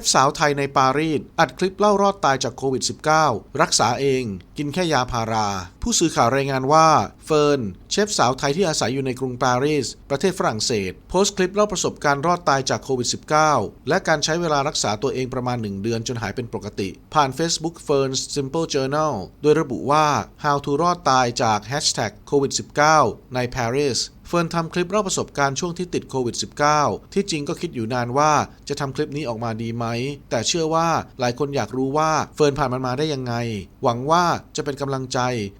ฟสาวไทยในปารีสอัดคลิปเล่ารอดตายจากโควิด -19 รักษาเอง กินแค่ยาพารา ผู้สื่อข่าวรายงานว่า เฟิร์น เชฟสาวไทยที่อาศัยอยู่ในกรุงปารีส ประเทศฝรั่งเศส โพสต์คลิปเล่าประสบการณ์รอดตายจากโควิด -19 และการใช้เวลารักษาตัวเองประมาณ 1 เดือนจนหายเป็นปกติ ผ่าน Facebook Fern's Simple Journal โดยระบุว่า how to รอดตายจาก hashtag covid 19ใน Paris เฟิร์นทำคลิปเล่าประสบการณ์ช่วงที่ติดโควิด -19 ที่จริงก็คิดอยู่นานว่าจะทำคลิปนี้ออกมาดีไหม แต่เชื่อว่าหลายคนอยากรู้ว่าเฟิร์นผ่านมันมาได้ยังไง หวังว่าจะเป็นกำลังใจ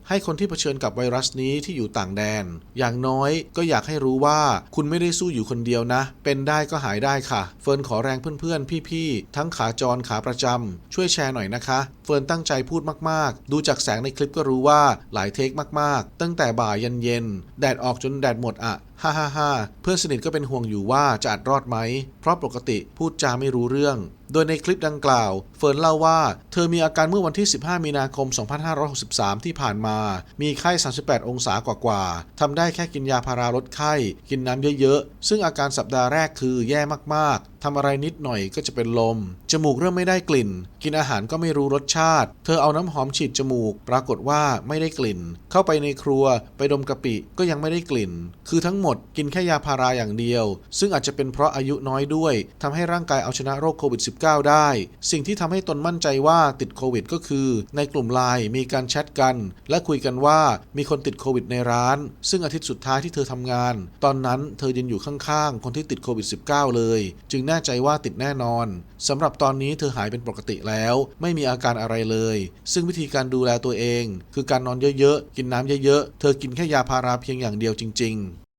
ให้คนที่เผชิญกับไวรัสนี้ที่อยู่ต่างแดน อย่างน้อยก็อยากให้รู้ว่าคุณไม่ได้สู้อยู่คนเดียวนะ เป็นได้ก็หายได้ค่ะ เฟิร์นขอแรงเพื่อนๆ พี่ๆ ทั้งขาจรขาประจำช่วยแชร์หน่อยนะคะ ฟิร์นตั้งใจพูดมากๆ ดูจากแสงในคลิปก็รู้ว่าหลายเทคมากๆ ตั้งแต่บ่ายยันเย็น แดดออกจนแดดหมดอะ ฮ่าฮ่าฮ่าเพื่อนสนิทก็เป็นห่วงอยู่ว่าจะอัดรอดไหม เพราะปกติพูดจาไม่รู้เรื่อง โดยในคลิปดังกล่าว เฟิร์นเล่าว่า เธอมีอาการเมื่อวันที่ 15 มีนาคม 2563 ที่ผ่านมา มีไข้ 38 องศากว่าๆทำได้แค่กินยาพาราลดไข้ กินน้ำเยอะๆ ซึ่งอาการสัปดาห์แรกคือแย่มากๆ ทำอะไรนิดหน่อยก็จะเป็นลม จมูกเริ่มไม่ได้กลิ่น กินอาหารก็ไม่รู้รสชาติ เธอเอาน้ำหอมฉีดจมูก ปรากฏว่าไม่ได้กลิ่น เข้าไปในครัว ไปดมกะปิ ก็ยังไม่ได้กลิ่น คือทั้งหมดกินแค่ยาพาราอย่างเดียว ซึ่งอาจจะเป็นเพราะอายุน้อยด้วยทำให้ร่างกายเอาชนะโรคโควิด -19 ได้ สิ่งที่ทำให้ตนมั่นใจว่าติดโควิด ก็คือ ในกลุ่มไลน์มีการแชทกัน และคุยกันว่ามีคนติดโควิดในร้าน ซึ่งอาทิตย์สุดท้ายที่เธอทำงาน ตอนนั้นเธอยืนอยู่ข้างๆ คนที่ติดโควิด -19 เลย จึงแน่ใจว่าติดแน่นอนสำหรับตอนนี้เธอหายเป็นปกติแล้ว ไม่มีอาการอะไรเลย ซึ่งวิธีการดูแลตัวเอง คือการนอนเยอะๆ กินน้ำเยอะๆ เธอกินแค่ยาพาราเพียงอย่างเดียวจริง ๆ